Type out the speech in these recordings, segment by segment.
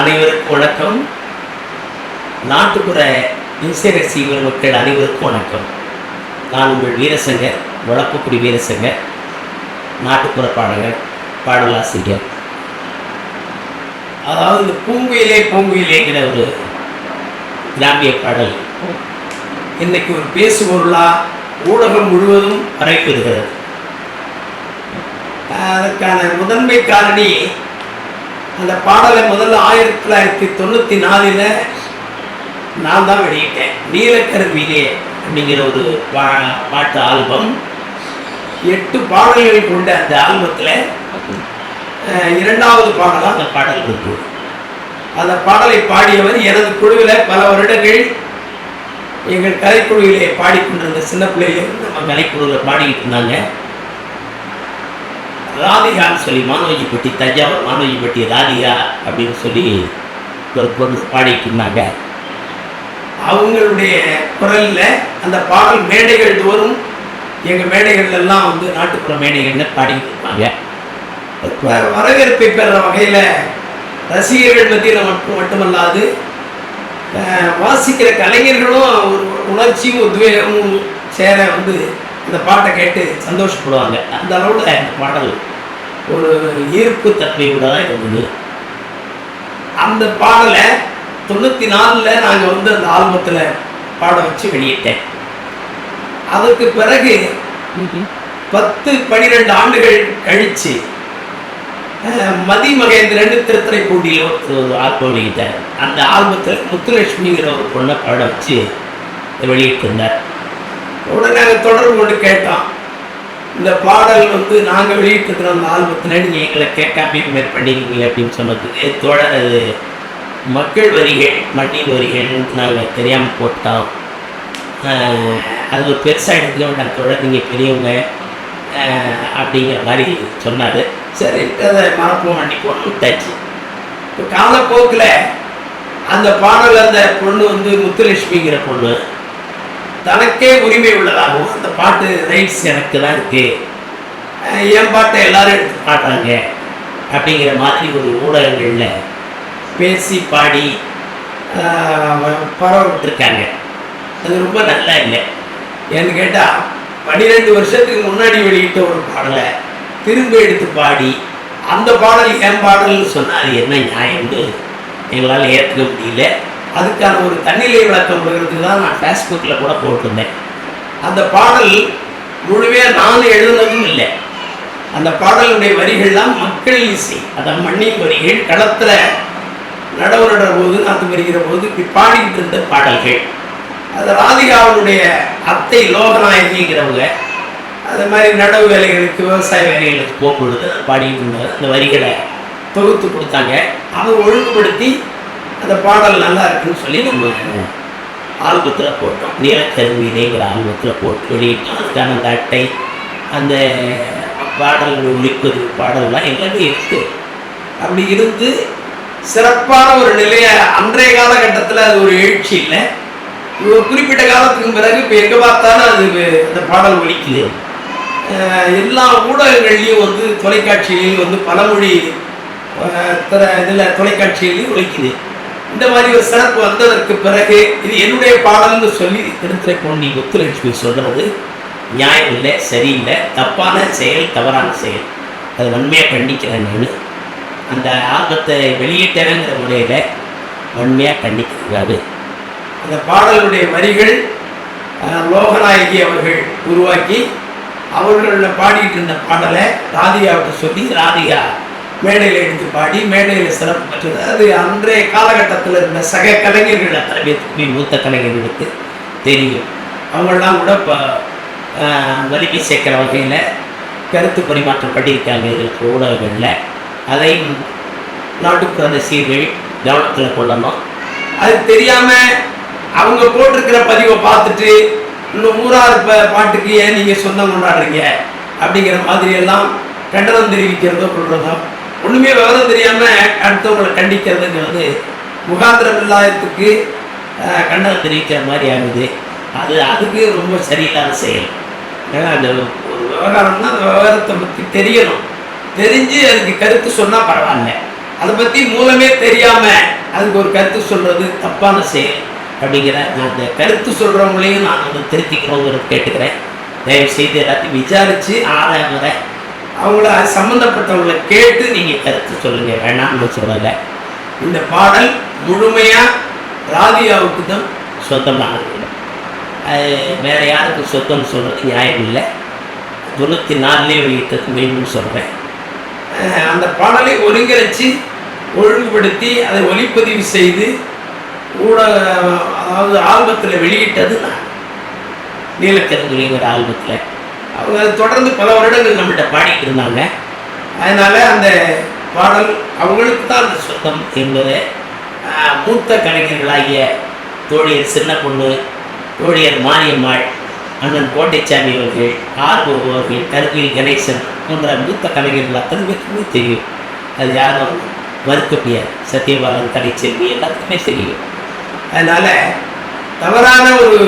அனைவருக்கும் வணக்கம். நாட்டுப்புற இசை ரசிகர் மக்கள் அனைவருக்கும் வணக்கம். நான் உங்கள் வீரசங்க வழக்கக்குடி வீரசங்க நாட்டுப்புற பாடகர் பாடலாசிரியர். அதாவது இந்த பூங்குயிலே பூங்குயிலேங்கிற ஒரு கிராமிய பாடல். இன்னைக்கு ஒரு பேசுபொருளாக ஊடகம் முழுவதும் பரப்பிடுகிறது அதற்கான முதன்மை காரணி அந்த பாடலை முதல்ல ஆயிரத்தி தொள்ளாயிரத்தி தொண்ணூற்றி நாலில் நான் தான் வெளியிட்டேன். நீலக்கருவிலே அப்படிங்கிற ஒரு பா பாட்டு ஆல்பம். எட்டு பாடல்கள் கொண்ட அந்த ஆல்பத்தில் இரண்டாவது பாடலாக அந்த பாடல் இருக்கு. அந்த பாடலை பாடியவர் எனது குழுவில் பல வருடங்கள் எங்கள் கலைக்குழுவிலே பாடிக்கொண்டிருந்த சின்ன பிள்ளையிலிருந்து நம்ம கலைக்குழுவில் பாடிக்கிட்டு இருந்தாங்க. ராதிகான்னு சொல்லி மானோஜிப்பட்டி தஞ்சாவூர் மானோஜிப்பட்டி ராதிகா அப்படின்னு சொல்லி ஒரு பொருள் பாடிட்டு இருந்தாங்க அவங்களுடைய குரலில் அந்த பாடல் மேடைகள் தோறும் எங்கள் மேடைகள் எல்லாம் வந்து நாட்டுப்புற மேடைகள்னு பாடிட்டு இருப்பாங்க வரவேற்பை பெற வகையில் ரசிகர்கள் மத்தியில் மட்டும் மட்டுமல்லாது வாசிக்கிற கலைஞர்களும் ஒரு உணர்ச்சியும் உத்வேகமும் சேர வந்து இந்த பாட்டை கேட்டு சந்தோஷப்படுவாங்க. அந்த அளவில் இந்த பாடல் ஒரு ஈர்ப்பு தன்மையோட தான் இருந்தது. அந்த பாடலை தொண்ணூற்றி நாலில் நாங்கள் வந்து அந்த ஆல்பத்தில் பாட வச்சு வெளியிட்டேன். அதுக்கு பிறகு பத்து பன்னிரெண்டு ஆண்டுகள் கழித்து மதி மகேந்திரன் திருத்துறைப்பூண்டியில் ஒரு ஆல்பம் வெளியிட்டார். அந்த ஆல்பத்தில் முத்துலட்சுமிங்கிற ஒரு பொண்ணை பாட வச்சு வெளியிட்டிருந்தார். உடனே நாங்கள் தொடர்பு கொண்டு கேட்டோம் இந்த பாடல் வந்து நாங்கள் வெளியிட்டிருக்கிற அந்த ஆல்பத்தில் நீங்கள் எங்களை கேட்காம மாதிரி பண்ணிருக்கீங்க அப்படின்னு சொன்னதுக்கு தொடர் அது மக்கள் வரிகள் மண்ணின் வரிகள் நாங்கள் தெரியாமல் போட்டோம். அது ஒரு பெருசாக எடுத்துக்க வேண்டாம் தொடர் நீங்கள் பெரியவங்க அப்படிங்கிற மாதிரி சொன்னார். சரி அதை மறப்போம் அன்னைக்கு விட்டாச்சு. இப்போ காலப்போக்கில் அந்த பாடல் அந்த பொண்ணு வந்து முத்துலட்சுமிங்கிற பொண்ணு. தனக்கே உரிமை உள்ளதாகவும் அந்த பாட்டு ரைட்ஸ் எனக்கு தான் இருக்கு என் பாட்டை எல்லாரும் எடுத்து பாடுறாங்க அப்படிங்கிற மாதிரி ஒரு ஊடகங்களில் பேசி பாடி பரவிட்டுருக்காங்க விட்டுருக்காங்க அது ரொம்ப நல்லா இல்லை. ஏன்னு கேட்டால் பன்னிரெண்டு வருஷத்துக்கு முன்னாடி வெளியிட்ட ஒரு பாடலை திரும்ப எடுத்து பாடி அந்த பாடல் என் பாடல்னு சொன்னால் அது என்ன நியாயம்னு எங்களால் ஏற்றுக்க முடியல. அதுக்கான ஒரு தன்னிலை விளக்கம் கொடுக்கறதுக்கு தான் நான் ஃபேஸ்புக்கில் கூட போட்டிருந்தேன். அந்த பாடல் முழுமையாக நான் எழுதுனதும் இல்லை. அந்த பாடலுடைய வரிகள்லாம் மக்கள் இசை அதான் மண்ணின் வரிகள் களத்தில் நடவுநடுற போது நாற்று வருகிற போது பாடிக்கிட்டு இருந்த பாடல்கள். அது ராதிகாவுடைய அத்தை லோகநாயகிங்கிறவங்க அது மாதிரி நடவு வேலைகளுக்கு விவசாய வேலைகளுக்கு போகும்பொழுது பாடிக்கிட்டு இருந்தார் அந்த வரிகளை தொகுத்து கொடுத்தாங்க. அதை ஒழுங்குபடுத்தி அந்த பாடல் நல்லா இருக்குன்னு சொல்லி நம்ம ஆல்பத்தில் போட்டோம். நீலக்கருவிலேங்கிற ஆல்பத்தில் போட்டு வெளியிட்டோம் அதுக்கான அந்த அட்டை அந்த பாடல்கள் ஒழிப்பது பாடல்லாம் எல்லாமே இருக்குது அப்படி இருந்து சிறப்பான ஒரு நிலையை அன்றைய காலகட்டத்தில் அது ஒரு எழுச்சி இல்லை. ஒரு குறிப்பிட்ட காலத்துக்கு பிறகு இப்போ எங்கே பார்த்தாலும் அது அந்த பாடல் ஒலிக்குது. அஹ் எல்லா ஊடகங்கள்லையும் வந்து தொலைக்காட்சியிலையும் வந்து பலமொழி இதில் தொலைக்காட்சியிலையும் ஒலிக்குது. இந்த மாதிரி ஒரு சிறப்பு வந்ததற்கு பிறகு இது என்னுடைய பாடல்னு சொல்லி திருத்துறை பொன்னி முத்துலட்சுமி சொல்கிறது நியாயம் இல்லை சரியில்லை தப்பான செயல் தவறான செயல். அது வன்மையாக கண்டிக்கிறேன் நான். அந்த ஆல்பத்தை வெளியிட்டேங்கிற முறையில் வன்மையாக கண்டிக்கிறாரு. அந்த பாடலுடைய வரிகள் லோகநாயகி அவர்கள் உருவாக்கி அவர்களில் பாடிட்டு இருந்த பாடலை ராதிகாவிட்ட சொல்லி ராதிகா மேடையில் எடுத்து பாடி மேடையில் சிறப்பு பெற்றது. அது அன்றைய காலகட்டத்தில் இருந்த சக கலைஞர்கள் அத்தனை மூத்த கலைஞர்களுக்கு தெரியும். அவங்களாம் கூட இப்போ வலிக்கு சேர்க்கிற வகையில் கருத்து பரிமாற்றம் பண்ணியிருக்காங்க இதற்கு ஊடகங்களில். அதையும் அந்த சீர்கள் கவனத்தில் கொள்ளணும். அது தெரியாமல் அவங்க போட்டிருக்கிற பதிவை பார்த்துட்டு இன்னும் ஊரார் பாட்டுக்கு ஏன் நீங்கள் சொந்தம் கொண்டாடுறீங்க? அப்படிங்கிற மாதிரியெல்லாம் கண்டனம் தெரிவிக்கிறதோ கொள்றதோ ஒன்றுமே விவரம் தெரியாமல் அடுத்தவங்களை கண்டிக்கிறதுங்கிறது முகாந்திரம் இல்லாததுக்கு கண்டனம் தெரிவிக்கிற மாதிரி ஆகுது. அது அதுக்கு ரொம்ப சரியில்லாத செயல். ஏன்னா அந்த ஒரு விவகாரம்னா அந்த விவகாரத்தை பற்றி தெரியணும். தெரிஞ்சு அதுக்கு கருத்து சொன்னால் பரவாயில்ல. அதை பற்றி மூலமே தெரியாம அதுக்கு ஒரு கருத்து சொல்றது தப்பான செயல் அப்படிங்கிற நான் அந்த கருத்து சொல்கிறவங்களையும் நான் வந்து திருத்திக்கிறோங்கிறது கேட்டுக்கிறேன். தயவு செய்து எல்லாத்தையும் விசாரித்து ஆறாமத அவங்கள அது சம்மந்தப்பட்டவங்களை கேட்டு நீங்க கருத்து சொல்லுங்க. வேணாம்னு சொல்லலை இந்த பாடல் முழுமையா ராதிகாவுக்கு தான் சொந்தமானது அது வேற யாருக்கும் சொந்தம் சொல்றது நியாயம் இல்லை. தொண்ணூற்றி நாலுலேயே வெளியிட்டது மீண்டும் சொல்கிறேன் அந்த பாடலை ஒருங்கிணைச்சு ஒழுங்குபடுத்தி அதை ஒளிப்பதிவு செய்து ஊடக அதாவது ஆல்பத்தில் வெளியிட்டது நான். நீலக்கருங்குறிங்கிற ஆல்பத்தில். அவங்க தொடர்ந்து பல வருடங்கள் நம்மகிட்ட பாடிட்டு இருந்தாங்க. அதனால் அந்த பாடல் அவங்களுக்கு தான் அந்த சொந்தம் என்பது மூத்த கலைஞர்களாகிய தோழியர் சின்ன பொண்ணு தோழியர் மாரியம்மாள் அண்ணன் கோட்டைச்சாமி அவர்கள் ஆர் அவர்கள் கருவில் கணேசன் போன்ற மூத்த கலைஞர்கள் அத்தனை பேருக்குமே தெரியும். அது யாரும் மறுக்க முடியாது. சத்யபாலன் கடைச்செல்வி எல்லாத்துக்குமே தெரியும். அதனால் தவறான ஒரு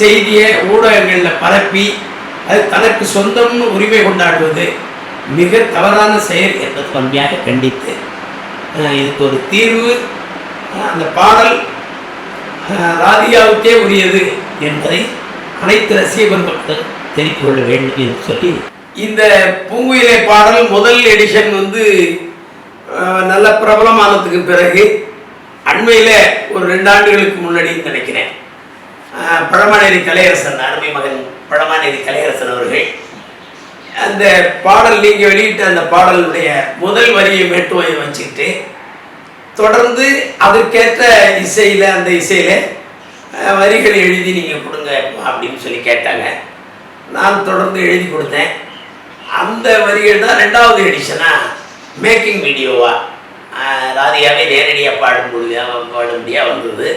செய்தியை ஊடகங்களில் பரப்பி அது தனக்கு சொந்தம்னு உரிமை கொண்டாடுவது மிக தவறான செயல் என்பது வன்மையாக கண்டித்து இதுக்கு ஒரு தீர்வு அந்த பாடல் ராதியாவுக்கே ராதிகாவுக்கே உரியது என்பதை அனைத்து ரசிக பெருமக்கள் தெரிந்து கொள்ள வேண்டும் என்று சொல்லி இந்த பூங்குயிலை பாடல் முதல் எடிஷன் வந்து நல்ல பிரபலமானதுக்கு பிறகு அண்மையில் ஒரு ரெண்டு ஆண்டுகளுக்கு முன்னாடி நினைக்கிறேன். பழமாநேரி கலையரசன் அருமை மகன் பழமாநேரி கலையரசன் அவர்கள். அந்த பாடல் நீங்கள் வெளியிட்ட அந்த பாடலுடைய முதல் வரியை மேட்டுவையை வச்சுக்கிட்டு தொடர்ந்து அதற்கேற்ற இசையில் அந்த இசையில் வரிகளை எழுதி நீங்கள் கொடுங்க அப்படின்னு சொல்லி கேட்டாங்க. நான் தொடர்ந்து எழுதி கொடுத்தேன். அந்த வரிகள் தான் ரெண்டாவது எடிஷனாக மேக்கிங் வீடியோவாக ராதிகாவே நேரடியாக பாடும்படியாக பாடும்படியாக வந்தது.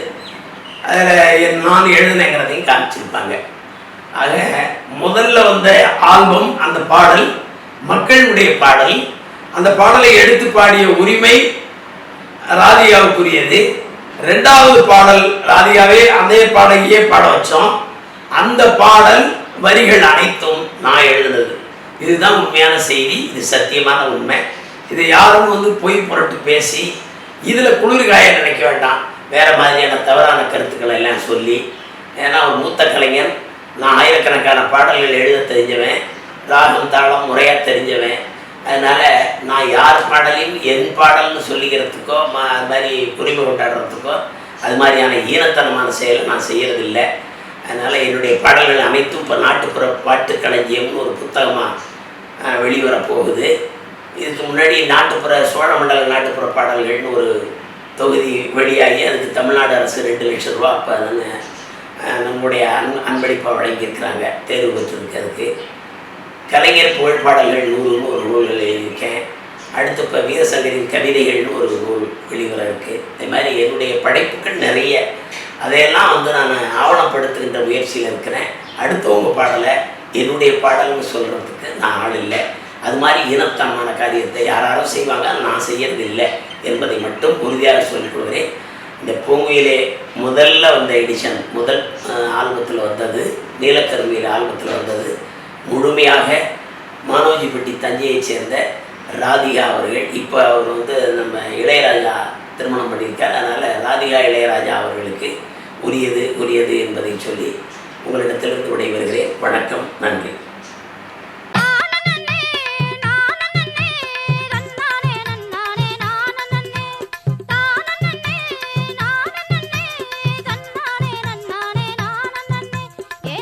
அதில் நான் எழுதுனேங்கிறதையும் காமிச்சிருப்பாங்க. ஆக முதல்ல வந்த ஆல்பம் அந்த பாடல் மக்களுடைய பாடல். அந்த பாடலை எடுத்து பாடிய உரிமை ராதிகாவுக்குரியது ரெண்டாவது பாடல் ராதிகாவே அதே பாடகியே பாட வச்சோம். அந்த பாடல் வரிகள் அனைத்தும் நான் எழுதுனது. இதுதான் உண்மையான செய்தி இது சத்தியமான உண்மை. இதை யாரும் வந்து பொய் புரட்டு பேசி இதில் குளிர் காய நினைக்க வேண்டாம். வேறு மாதிரியான தவறான கருத்துக்களை எல்லாம் சொல்லி ஏன்னா ஒரு மூத்த கலைஞன் நான் ஆயிரக்கணக்கான பாடல்கள் எழுத தெரிஞ்சவன் ராகம் தாளம் முறையாக தெரிஞ்சவன். அதனால் நான் யார் பாடலையும் என் பாடல்னு சொல்லிக்கிறதுக்கோ ம அது மாதிரி உரிமை கொண்டாடுறதுக்கோ அது மாதிரியான ஈனத்தனமான செயலை நான் செய்கிறதில்ல அதனால் என்னுடைய பாடல்கள் அனைத்தும் இப்போ நாட்டுப்புற பாட்டு களஞ்சியம்னு ஒரு புத்தகமாக வெளிவரப்போகுது. இதுக்கு முன்னாடி நாட்டுப்புற சோழமண்டல நாட்டுப்புற பாடல்கள்னு ஒரு தொகுதி வெளியாகி அதுக்கு தமிழ்நாடு அரசு ரெண்டு லட்சம் ரூபா அப்போ அதுன்னு நம்முடைய அன் அன்பளிப்பாக வழங்கியிருக்கிறாங்க. தேர்வு பெற்றிருக்கிறதுக்கு. கலைஞர் புகழ்பாடல்கள் நூறுன்னு ஒரு நூல்கள் எழுதியிருக்கேன். அடுத்து இப்போ வீரசங்கரின் கவிதைகள்னு ஒரு நூல் வெளிவர இருக்குது இது மாதிரி என்னுடைய படைப்புகள் நிறைய. அதையெல்லாம் வந்து நான் ஆவணப்படுத்துகின்ற முயற்சியில் இருக்கிறேன். அடுத்தவங்க பாடலை என்னுடைய பாடல்னு சொல்கிறதுக்கு நான் ஆள் இல்லை. அது மாதிரி இனத்தனமான காரியத்தை யாராரும் செய்வாங்க. நான் செய்யறது இல்லை என்பதை மட்டும் உறுதியாக சொல்லிக் கொள்கிறேன். இந்த பூங்குயிலே முதல்ல வந்த எடிஷன் முதல் ஆல்பத்தில் வந்தது நீலக்கருமையில் ஆல்பத்தில் வந்தது முழுமையாக மானோஜிப்பட்டி தஞ்சையைச் சேர்ந்த ராதிகா அவர்கள். இப்போ அவர் வந்து நம்ம இளையராஜா திருமணம் பண்ணியிருக்கார். அதனால் ராதிகா இளையராஜா அவர்களுக்கு உரியது உரியது என்பதை சொல்லி உங்களிடத்திலிருந்து விடைபெறுகிறேன். வணக்கம் நன்றி.